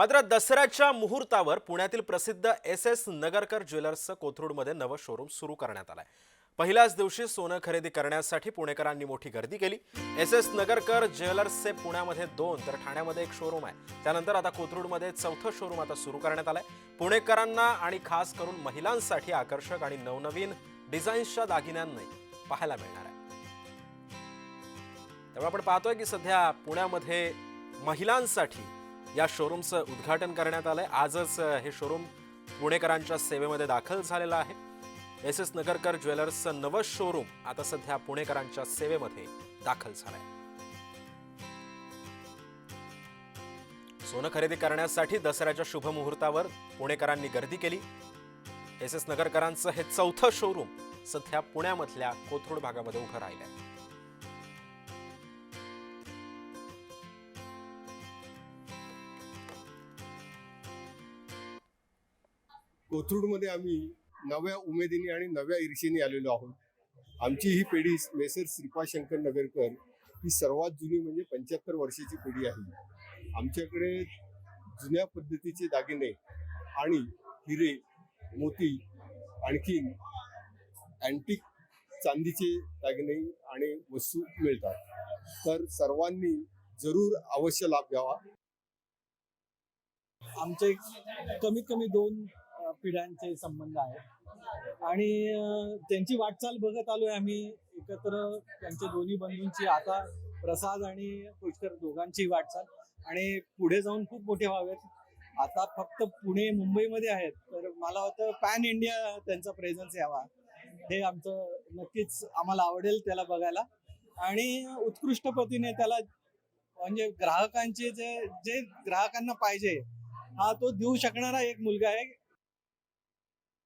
मात्र दसऱ्याच्या मुहूर्तावर पुण्यातील प्रसिद्ध एस एस नगरकर ज्वेलर्सचं कोथरूडमध्ये नवं शोरूम सुरू करण्यात आलंय. पहिल्याच दिवशी सोनं खरेदी करण्यासाठी पुणेकरांनी मोठी गर्दी केली. एस एस नगरकर ज्वेलर्सचे पुण्यामध्ये दोन तर ठाण्यामध्ये एक शोरूम आहे. त्यानंतर आता कोथरूडमध्ये चौथं शोरूम आता सुरू करण्यात आलं आहे पुणेकरांना आणि खास करून महिलांसाठी आकर्षक आणि नवनवीन डिझाईन्सच्या दागिन्यांनी पाहायला मिळणार आहे. त्यामुळे आपण पाहतोय की सध्या पुण्यामध्ये महिलांसाठी या शोरूमचं उद्घाटन करण्यात आलंय. आजच हे शोरूम पुणेकरांच्या सेवेमध्ये दाखल झालेलं आहे. एस एस नगरकर ज्वेलर्सचं नवं शोरूम आता सध्या पुणेकरांच्या सेवेमध्ये दाखल झालंय. सोनं खरेदी करण्यासाठी दसऱ्याच्या शुभ मुहूर्तावर पुणेकरांनी गर्दी केली. एस एस नगरकरांचं हे चौथं शोरूम सध्या पुण्यामधल्या कोथरूड भागामध्ये उभं राहिलंय. कोथरूडमध्ये आम्ही नव्या उमेदीने आणि नव्या ईर्षेने आलेलो आहोत. आमची ही पिढी मेसर श्रीपाशंकर नगरकर ही सर्वात जुनी म्हणजे पंच्याहत्तर वर्षाची पिढी आहे. आमच्याकडे जुन्या पद्धतीचे दागिने आणि हिरे मोती आणखीन अँटिक चांदीचे दागिने आणि वस्तू मिळतात. तर सर्वांनी जरूर अवश्य लाभ घ्यावा. आमचे कमीत कमी दोन पिढ्यांचे संबंध आहेत. आणि त्यांची वाटचाल बघत आलोय आम्ही. एकत्र त्यांच्या दोन्ही बंधूंची आता प्रसाद आणि पुष्कर दोघांची वाटचाल. आणि पुढे जाऊन खूप मोठे व्हावेत आता फक्त पुणे मुंबईमध्ये आहेत. तर मला वाटतं पॅन इंडिया त्यांचा प्रेझन्स यावा. हे आमचं नक्कीच आम्हाला आवडेल त्याला बघायला. आणि उत्कृष्ट पतीने त्याला म्हणजे ग्राहकांचे जे जे ग्राहकांना पाहिजे हा तो देऊ शकणारा एक मुलगा आहे.